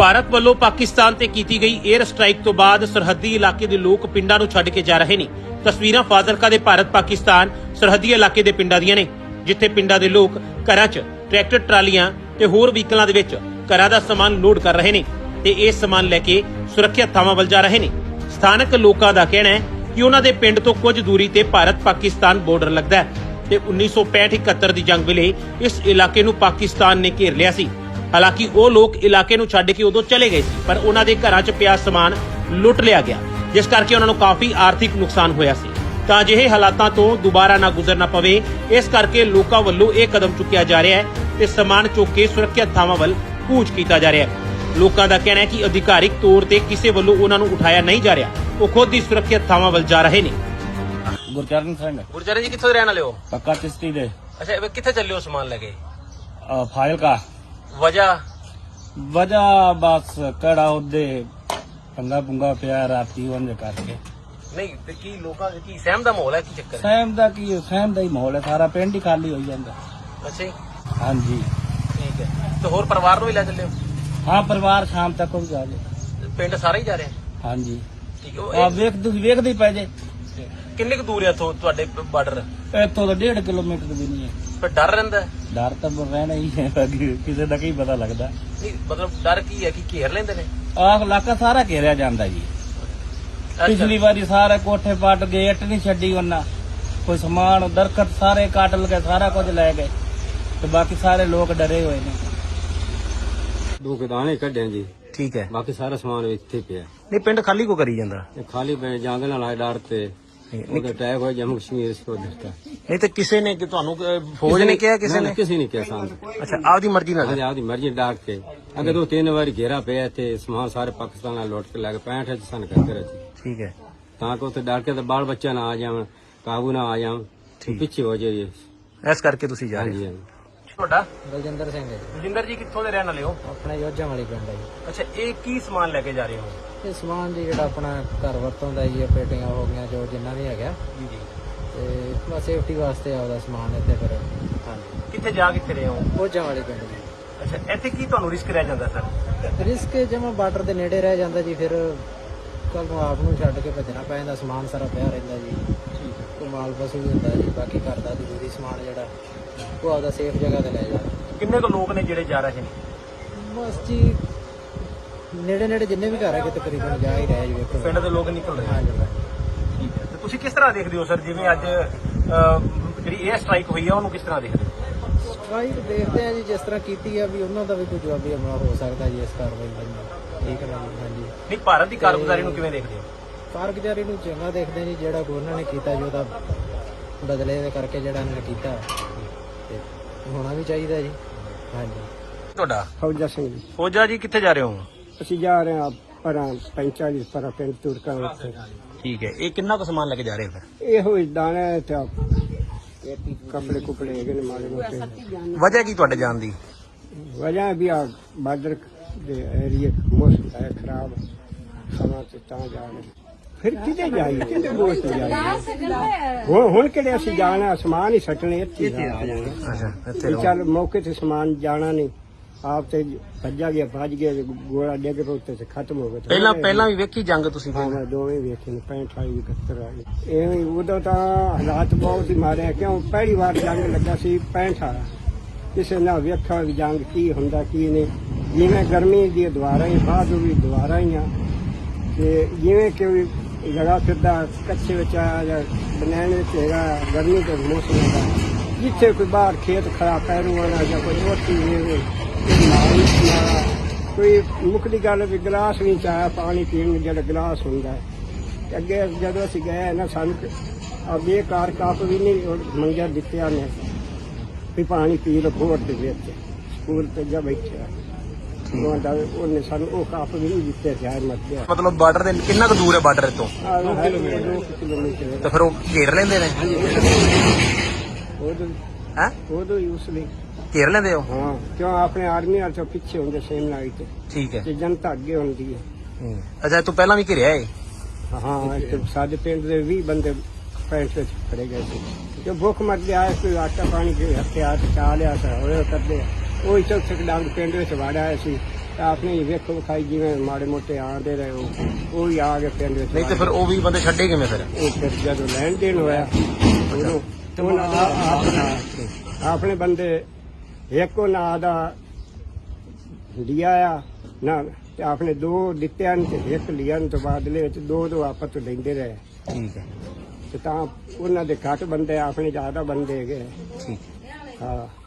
ਭਾਰਤ ਵੱਲੋਂ ਪਾਕਿਸਤਾਨ ਤੇ ਕੀਤੀ ਗਈ 에ਅਰ ਸਟ੍ਰਾਈਕ ਤੋਂ ਬਾਅਦ ਸਰਹੱਦੀ ਇਲਾਕੇ ਦੇ ਲੋਕ ਪਿੰਡਾਂ ਨੂੰ ਛੱਡ ਕੇ ਜਾ ਰਹੇ ਨੇ। ਤਸਵੀਰਾਂ ਫਾਜ਼ਿਲਕਾ ਦੇ ਭਾਰਤ ਪਾਕਿਸਤਾਨ ਸਰਹੱਦੀ ਇਲਾਕੇ ਦੇ ਪਿੰਡਾਂ ਦੀਆਂ ਨੇ, ਜਿੱਥੇ ਪਿੰਡਾਂ ਦੇ ਲੋਕ ਘਰਾਂ 'ਚ ਟਰੈਕਟਰ ਟਰਾਲੀਆਂ ਤੇ ਹੋਰ ਵਹੀਕਲਾਂ ਦੇ ਵਿੱਚ ਘਰਾਂ ਦਾ ਸਮਾਨ ਲੋਡ ਕਰ ਰਹੇ ਨੇ ਤੇ ਇਹ ਸਮਾਨ ਲੈ ਕੇ ਸੁਰੱਖਿਅਤ ਥਾਵਾਂ ਵੱਲ ਜਾ ਰਹੇ ਨੇ। ਸਥਾਨਕ ਲੋਕਾਂ ਦਾ ਕਹਿਣਾ ਹੈ ਕਿ ਉਹਨਾਂ ਦੇ ਪਿੰਡ ਤੋਂ ਕੁਝ ਦੂਰੀ ਤੇ ਭਾਰਤ ਪਾਕਿਸਤਾਨ ਬਾਰਡਰ ਲੱਗਦਾ ਹੈ ਤੇ 1965-71 ਦੀ ਜੰਗ ਵੇਲੇ ਇਸ ਇਲਾਕੇ ਨੂੰ ਪਾਕਿਸਤਾਨ ਨੇ ਘੇਰ ਲਿਆ ਸੀ। ਹਾਲਾਂਕਿ ਉਹ ਲੋਕ ਇਲਾਕੇ ਨੂੰ ਛੱਡ ਕੇ ਉਦੋਂ ਚਲੇ ਗਏ ਸੀ ਪਰ ਉਹਨਾਂ ਦੇ ਘਰਾਂ 'ਚ ਪਿਆ ਸਮਾਨ ਲੁੱਟ ਲਿਆ ਗਿਆ ਜਿਸ ਕਰਕੇ ਉਹਨਾਂ ਨੂੰ ਕਾਫੀ ਆਰਥਿਕ ਨੁਕਸਾਨ ਹੋਇਆ ਸੀ। ਤਾਂ ਅਜਿਹੇ ਹਾਲਾਤਾਂ ਤੋਂ ਦੁਬਾਰਾ ਨਾ ਗੁਜ਼ਰਨਾ ਪਵੇ ਇਸ ਕਰਕੇ ਲੋਕਾਂ ਵੱਲੋਂ ਇਹ ਕਦਮ ਚੁੱਕਿਆ ਜਾ ਰਿਹਾ ਹੈ ਤੇ ਸਮਾਨ ਚੁੱਕ ਕੇ ਸੁਰੱਖਿਅਤ ਥਾਵਾਂ ਵੱਲ ਕੂਚ ਕੀਤਾ ਜਾ ਰਿਹਾ ਹੈ। ਲੋਕਾਂ ਦਾ ਕਹਿਣਾ ਹੈ ਕਿ ਅਧਿਕਾਰਿਕ ਤੌਰ ਤੇ ਕਿਸੇ ਵੱਲੋਂ ਉਹਨਾਂ ਨੂੰ ਉਠਾਇਆ ਨਹੀਂ ਜਾ ਰਿਹਾ ਉਹ ਖੁਦ ਹੀ ਸੁਰੱਖਿਅਤ ਥਾਵਾਂ ਵੱਲ ਜਾ ਰਹੇ ਨੇ। ਗੁਰਚਰਨ ਸਿੰਘ। ਗੁਰਜਰੇ ਜੀ ਕਿੱਥੋਂ ਦੇ ਰਹਿਣ ਵਾਲੇ ਹੋ? ਪੱਕਾ ਚਿਸ਼ਤੀ ਦੇ। ਅੱਛਾ ਇਹ ਕਿੱਥੇ ਚੱਲੇ ਹੋ ਸਮਾਨ ਲੈ ਕੇ? ਫਾਇਲ ਕਾ ਵਜ੍ਹਾ? ਵਜਾ ਬਸ ਕੜਾ ਉਹਦੇ ਪੰਗਾ ਪੁੰਗਾ ਪਿਆ ਰਾਤੀ ਉਹਨੇ ਕਰਕੇ। ਨਹੀਂ ਤੇ ਕੀ ਲੋਕਾਂ ਕੀ ਸਹਿਮ ਦਾ ਮਾਹੌਲ ਹੈ ਕੀ ਚੱਕਰ ਸਹਿਮ ਦਾ ਕੀ ਸਹਿਮ ਦਾ ਹੀ ਮਾਹੌਲ ਹੈ ਸਾਰਾ ਪਿੰਡ ਹੀ ਖਾਲੀ ਹੋਈ ਜਾਂਦਾ। ਅੱਛਾ ਜੀ। ਹਾਂਜੀ। ਠੀਕ ਹੈ। ਤੇ ਹੋਰ ਪਰਿਵਾਰ ਨੂੰ ਵੀ ਲੈ ਚੱਲੇ ਹੋ? ਹਾਂ ਪਰਿਵਾਰ ਸ਼ਾਮ ਤੱਕ ਹੋ ਜਾਵੇ ਪਿੰਡ ਸਾਰਾ ਹੀ ਜਾ ਰਿਹਾ ਹਾਂਜੀ। ਠੀਕ ਹੈ ਉਹ ਆ ਇਹ- ਵੇਖ ਤੁਸੀਂ ਵੇਖਦੇ ਹੀ ਪਏ ਜੇ। ਕਿੰਨੇ ਕੁ ਦੂਰ ਹੈ ਇੱਥੋਂ ਤੁਹਾਡੇ ਬਾਰਡਰ ਇੱਥੋਂ ਤਾਂ 1.5 ਕਿਲੋਮੀਟਰ ਵੀ ਨਹੀਂ ਹੈ। ਪਰ ਡਰ ਰਹਿੰਦਾ ਹੈ? ਡਰ ਤਾਂ ਰਹਿਣਾ ਹੀ ਹੈ ਕਿਸੇ ਦਾ ਕੀ ਪਤਾ ਲੱਗਦਾ। ਨਹੀਂ ਮਤਲਬ ਡਰ ਕੀ ਹੈ ਕਿ ਘੇਰ ਲੈਂਦੇ ਨੇ? ਆਹ ਇਲਾਕਾ ਸਾਰਾ ਘੇਰਿਆ ਜਾਂਦਾ ਜੀ। ਅੱਛਾ। ਪਿਛਲੀ ਵਾਰੀ ਸਾਰੇ ਕੋਠੇ ਪੱਟ ਗਏ ਇੱਟ ਨਹੀਂ ਛੱਡੀ ਉਹਨਾਂ। ਕੋਈ ਸਮਾਨ ਦਰਖਤ ਸਾਰੇ ਕੱਟ ਲਗੇ ਸਾਰਾ ਕੁਝ ਲੈ ਗਏ। ਤੇ ਬਾਕੀ ਸਾਰੇ ਲੋਕ ਡਰੇ ਹੋਏ ਨੇ। ਦੋ ਗਦਾਣੇ ਕੱਢੇ ਜੀ। ਠੀਕ ਹੈ। ਬਾਕੀ ਸਾਰਾ ਸਮਾਨ ਇੱਥੇ ਪਿਆ। ਨਹੀਂ ਪਿੰਡ ਖਾਲੀ ਕੋ ਕਰੀ ਜਾਂਦਾ? ਇਹ ਖਾਲੀ ਪਏ ਜਾਂਦੇ ਨਾਲ ਆਏ ਡਰ ਤੇ। ਉਹਦਾ ਅਟੈਕ ਹੋਇਆ ਜੰਮੂ ਕਸ਼ਮੀਰ ਇਸ ਕੋ ਦਿੱਤਾ ਨਹੀਂ ਤੇ ਕਿਸੇ ਨੇ ਕਿ ਤੁਹਾਨੂੰ ਫੌਜ ਨੇ ਕਿਹਾ ਕਿਸੇ ਨੇ ਕਿਸੇ ਨੇ ਕਿਹਾ ਸਾਨੂੰ। ਅੱਛਾ ਆਪਦੀ ਮਰਜ਼ੀ ਨਾਲ। ਅਜੇ ਆਪਦੀ ਮਰਜ਼ੀ ਡਾਕ ਕੇ। ਅਗੇ ਦੋ ਤਿੰਨ ਵਾਰੀ ਘੇਰਾ ਪਿਆ ਤੇ ਸਮਾਨ ਸਾਰੇ ਪਾਕਿਸਤਾਨ ਨਾਲ ਲੁੱਟ ਕੇ ਲੈ ਗਏ 65 ਚ ਸਨ ਕਰਦੇ ਰਹੇ ਠੀਕ ਹੈ। ਤਾਂ ਕਿ ਉੱਥੇ ਡਰ ਕੇ ਤੇ ਬਾਲ ਬੱਚਾ ਨਾ ਆ ਜਾਵਣ ਕਾਬੂ ਨਾ ਆ ਜਾਵਣ ਤੇ ਪਿੱਛੇ ਹੋ ਜਾਈਏ। ਇਸ ਕਰਕੇ ਤੁਸੀਂ ਜਾ ਰਹੇ ਹਾਂਜੀ। ਤੁਹਾਡਾ? ਬਲਜਿੰਦਰ ਸਿੰਘ ਹੈ ਰਜਿੰਦਰ ਜੀ ਕਿੱਥੋਂ ਦੇ ਰਹਿਣ ਵਾਲੇ ਹੋ? ਆਪਣਾ ਯੋਧਿਆਂ ਵਾਲੀ ਪਿੰਡ ਹੈ ਜੀ। ਅੱਛਾ ਇਹ ਕੀ ਸਮਾਨ ਲੈ ਕੇ ਜਾ ਰਹੇ ਹੋ? ਇਹ ਸਮਾਨ ਜੀ ਜਿਹੜਾ ਆਪਣਾ ਘਰ ਵਰਤੋਂ ਦਾ ਜੀ ਇਹ ਪੇਟੀਆਂ ਹੋ ਗਈਆਂ ਜੋ ਜਿੰਨਾ ਵੀ ਹੈਗਾ। ਜੀ ਜੀ। ਤੇ ਬਸ ਸੇਫਟੀ ਵਾਸਤੇ ਆਪਦਾ ਸਮਾਨ ਇੱਥੇ ਫਿਰ ਹਾਂਜੀ। ਕਿੱਥੇ ਜਾ ਕਿੱਥੇ ਰਹੇ ਹੋ? ਯੋਧਿਆਂ ਵਾਲੀ ਪਿੰਡ ਜੀ। ਅੱਛਾ ਇੱਥੇ ਕੀ ਤੁਹਾਨੂੰ ਰਿਸਕ ਰਹਿ ਜਾਂਦਾ ਸਰ ਰਿਸਕ ਜਮਾ ਬਾਰਡਰ ਦੇ ਨੇੜੇ ਰਹਿ ਜਾਂਦਾ ਜੀ ਫਿਰ ਕੱਲ ਨੂੰ ਆਪ ਨੂੰ ਛੱਡ ਕੇ ਭੱਜਣਾ ਪੈ ਜਾਂਦਾ ਸਮਾਨ ਸਾਰਾ ਪਿਆ ਰਹਿੰਦਾ ਜੀ। ਕੋਈ ਮਾਲ ਵੀ ਹੁੰਦਾ ਜੀ ਬਾਕੀ ਘਰ ਦਾ ਜ਼ਰੂਰੀ ਸਮਾਨ ਜਿਹੜਾ ਉਹ ਆਪਦਾ ਸੇਫ ਜਗ੍ਹਾ ਤੇ ਲੈ ਜਾ। ਕਿੰਨੇ ਕੁ ਲੋਕ ਨੇ ਜਿਹੜੇ ਜਾ ਰਹੇ ਨੇ? ਬਸ ਜੀ ਨੇੜੇ ਨੇੜੇ ਜਿੰਨੇ ਵੀ ਘਰ ਹੈਗੇ ਤਕਰੀਬਨ ਜਾ ਹੀ ਰਹੇ ਜੀ ਵੇਖੋ ਪਿੰਡ ਦੇ ਲੋਕ ਨਿਕਲ ਰਹੇ ਹਾਂਜੀ ਠੀਕ ਹੈ। ਤੇ ਤੁਸੀਂ ਕਿਸ ਤਰ੍ਹਾਂ ਦੇਖਦੇ ਹੋ ਸਰ? ਜਿਵੇਂ ਅੱਜ ਅਹ, ਜਿਹੜੀ ਇਹ ਸਟ੍ਰਾਈਕ ਹੋਈ ਹੈ ਉਹਨੂੰ ਕਿਸ ਤਰ੍ਹਾਂ ਦੇਖਦੇ ਹੋ? ਸਟ੍ਰਾਈਕ ਦੇਖਦੇ ਆ ਜੀ ਜਿਸ ਤਰ੍ਹਾਂ ਕੀਤੀ ਆ ਵੀ ਉਹਨਾਂ ਦਾ ਵੀ ਕੋਈ ਜਵਾਬੀ ਹਮਲਾ ਹੋ ਸਕਦਾ ਜੀ ਇਸ ਕਾਰਵਾਈ ਵੱਲੋਂ ਠੀਕ ਹੈ ਨਾ ਜੀ ਹਾਂਜੀ। ਨਹੀਂ ਭਾਰਤ ਦੀ ਕਾਰਗੁਜ਼ਾਰੀ ਨੂੰ ਕਿਵੇਂ ਦੇਖਦੇ ਹੋ? ਕਾਰਗੁਜ਼ਾਰੀ ਨੂੰ ਚੰਗਾ ਦੇਖਦੇ ਜੀ ਜਿਹੜਾ ਉਹਨਾਂ ਨੇ ਕੀਤਾ ਜੀ ਉਹਦਾ ਬਦਲੇ ਦੇ ਕਰਕੇ ਜਿਹੜਾ ਇਹਨਾਂ ਨੇ ਕੀਤਾ। ਤੇ ਹੋਣਾ ਵੀ ਚਾਹੀਦਾ ਜੀ। ਹਾਂਜੀ। ਤੁਹਾਡਾ? ਫੌਜਾ ਸਿੰਘ ਜੀ। ਫੌਜਾ ਜੀ ਕਿੱਥੇ ਜਾ ਰਹੇ ਹੋ? ਅਸੀਂ ਜਾ ਰਹੇ ਹਾਂ ਪਰਾਂ 45 ਪਰਾਂ ਪਿੰਡ ਤੁਰਕਾਂ ਉੱਤੇ। ਠੀਕ ਹੈ। ਇਹ ਕਿੰਨਾ ਕੁ ਸਮਾਨ ਲੈ ਕੇ ਜਾ ਰਹੇ ਹੋ ਫਿਰ? ਇਹੋ ਹੀ ਦਾਣੇ ਤੇ ਕਪੜੇ ਕੁਪੜੇ ਹੈਗੇ ਨੇ ਮਾੜੇ ਮੋਟੇ। ਵਜ੍ਹਾ ਕੀ ਤੁਹਾਡੇ ਜਾਣ ਦੀ? ਵਜ੍ਹਾ ਵੀ ਆ ਬਾਰਡਰ ਦੇ ਏਰੀਏ ਮੌਸਮ ਹੈ ਖਰਾਬ। ਸਮਾਂ ਤੇ ਤਾਂ ਜਾ ਰਹੇ ਫਿਰ ਕਿਤੇ ਜਾਈਏ? ਕਿਤੇ ਦੋਸਤ ਜਾਈਏ? ਹੁਣ ਹੁਣ ਕਿਹੜੇ ਅਸੀਂ ਜਾਣਾ? ਸਮਾਨ ਹੀ ਸੱਟਣੇ ਇੱਥੇ ਆ ਜਾਣਾ। ਅੱਛਾ ਇੱਥੇ ਵੀ ਚੱਲ ਮੌਕੇ ਤੇ ਸਮਾਨ ਜਾਣਾ ਨਹੀਂ। ਆਪ ਤੇ ਭੱਜਾ ਗਿਆ ਭੱਜ ਗਿਆ ਗੋਲਾ ਡਿੱਗ ਪਿਆ ਉੱਤੇ ਤੇ ਖਤਮ ਹੋ ਗਿਆ। ਪਹਿਲਾਂ ਪਹਿਲਾਂ ਵੀ ਵੇਖੀ ਜੰਗ ਤੁਸੀਂ ਹਾਂ ਮੈਂ ਦੋਵੇਂ ਵੇਖੇ ਨੇ 65 71 ਆ ਗਏ ਇਹ ਉਦੋਂ ਤਾਂ ਹਾਲਾਤ ਬਹੁਤ ਹੀ ਮਾਰੇ ਆ, ਕਿਉਂ? ਪਹਿਲੀ ਵਾਰ ਜੰਗ ਲੱਗਾ ਸੀ 65 ਵਾਲਾ ਕਿਸੇ ਨਾ ਵੇਖਿਆ ਵੀ ਜੰਗ ਕੀ ਹੁੰਦਾ ਕੀ ਨਹੀਂ। ਜਿਵੇਂ ਗਰਮੀ ਦੀ ਦੁਆਰਾ ਹੀ ਬਾਅਦ ਵੀ ਦੁਆਰਾ ਹੀ ਆ। ਤੇ ਜਿਵੇਂ ਕਿ ਵੀ ਜਗ੍ਹਾ ਫਿਰਦਾ ਕੱਚੇ ਵਿੱਚ ਆਇਆ ਜਾਂ ਬਨੈਣ ਵਿੱਚ ਹੈਗਾ, ਗਰਮੀ ਦੇ ਮੌਸਮ ਹੈਗਾ ਜਿੱਥੇ ਕੋਈ ਬਾਹਰ ਖੇਤ ਖੜਾ ਪੈਰੂ ਵਾਲਾ ਜਾਂ ਕੋਈ ਹੋਰ ਚੀਜ਼ ਕੋਈ ਕੋਈ ਮੁੱਖ ਦੀ ਗੱਲ ਵੀ ਗਲਾਸ ਨਹੀਂ ਚਾਇਆ ਪਾਣੀ ਪੀਣ ਨੂੰ ਜਿਹੜਾ ਗਲਾਸ ਹੁੰਦਾ ਹੈ। ਤੇ ਅੱਗੇ ਜਦੋਂ ਅਸੀਂ ਗਏ ਨਾ, ਸਾਨੂੰ ਆ ਬੇਕਾਰ ਕੱਪ ਵੀ ਨਹੀਂ ਮੰਗਿਆ, ਦਿੱਤਿਆ ਨੇ ਵੀ ਪਾਣੀ ਪੀ ਲੋ ਘੋਟ ਦੇ ਵਿੱਚ। ਸਕੂਲ ਤੇ ਜਾ ਬੈਠਿਆ। ਉਹਦਾ ਉਹਨੇ ਸਾਨੂੰ ਉਹ ਕੱਪ ਵੀ ਨਹੀਂ ਦਿੱਤੇ ਜਾਇ ਮਰ ਗਿਆ। ਮਤਲਬ ਬਾਰਡਰ ਦੇ ਕਿੰਨਾ ਕੁ ਦੂਰ ਹੈ ਬਾਰਡਰ ਤੋਂ? ਆ ਕਿਲੋਮੀਟਰ 2 ਕਿਲੋਮੀਟਰ ਤੇ ਫਿਰ ਉਹ ਘੇਰ ਲੈਂਦੇ ਨੇ? ਉਦੋਂ ਹੈ? ਉਦੋਂ ਹੀ ਉਸ ਲਈ। ਘੇਰ ਲੈਂਦੇ ਹੋ? ਹਾਂ ਕਿਉਂ ਆਪਣੇ ਆਰਮੀ ਵਾਲੇ ਤੋਂ ਪਿੱਛੇ ਹੁੰਦੇ ਸੇਮ ਨਾਈਟ ਤੇ ਠੀਕ ਹੈ। ਤੇ ਜਨਤਾ ਅੱਗੇ ਹੁੰਦੀ ਹੈ। ਹੂੰ। ਅੱਛਾ ਤੂੰ ਪਹਿਲਾਂ ਵੀ ਘਿਰਿਆ ਏ ਹਾਂ ਇੱਥੇ ਸਾਡੇ ਪਿੰਡ ਦੇ 20 ਬੰਦੇ ਪੈਂਟ ਵਿੱਚ ਖੜੇ ਗਏ ਸੀ। ਜੋ ਭੁੱਖ ਮਰ ਗਿਆ ਕੋਈ ਆਟਾ ਪਾਣੀ ਕੇ ਹਥਿਆਰ ਚਾ ਲਿਆ ਸੀ ਉਹ ਕਰਦੇ ਉਹ ਚੌਥੇ ਡਾਂਗ ਪਿੰਡ ਵਿੱਚ ਵਾੜਿਆ ਆਇਆ ਸੀ। ਤਾਂ ਆਪਣੇ ਹੀ ਵੇਖੋ ਵਿਖਾਈ ਜਿਵੇਂ ਮਾੜੇ ਮੋਟੇ ਆਂਦੇ ਰਹੇ ਉਹ। ਉਹ ਵੀ ਆ ਕੇ ਪਿੰਡ ਵਿੱਚ ਨਹੀਂ ਤੇ ਫਿਰ ਉਹ ਵੀ ਬੰਦੇ ਛੱਡੇ ਕਿਵੇਂ ਫਿਰ? ਉਹ ਫਿਰ ਜਦੋਂ ਲੈਣ ਦੇਣ ਹੋਇਆ ਉਦੋਂ ਉਹਨਾਂ ਆ- ਆਪਣਾ ਆਪਣੇ ਬੰਦੇ ਇੱਕ ਉਹਨਾਂ ਦਾ ਲਿਆ ਆ ਨਾ ਤੇ ਆਪਣੇ ਦੋ ਦਿੱਤਿਆਂ ਨੇ ਤੇ ਇੱਕ ਲਿਆ ਨੇ ਤੋਂ ਬਾਅਦ ਵਿੱਚ ਦੋ ਦੋ ਆਪਸ ਲੈਂਦੇ ਰਹੇ। ਠੀਕ ਹੈ। ਤੇ ਤਾਂ ਉਹਨਾਂ ਦੇ ਘੱਟ ਬੰਦੇ ਆਪਣੇ ਜ਼ਿਆਦਾ ਬੰਦੇ ਹੈਗੇ। ਠੀਕ ਹਾਂ।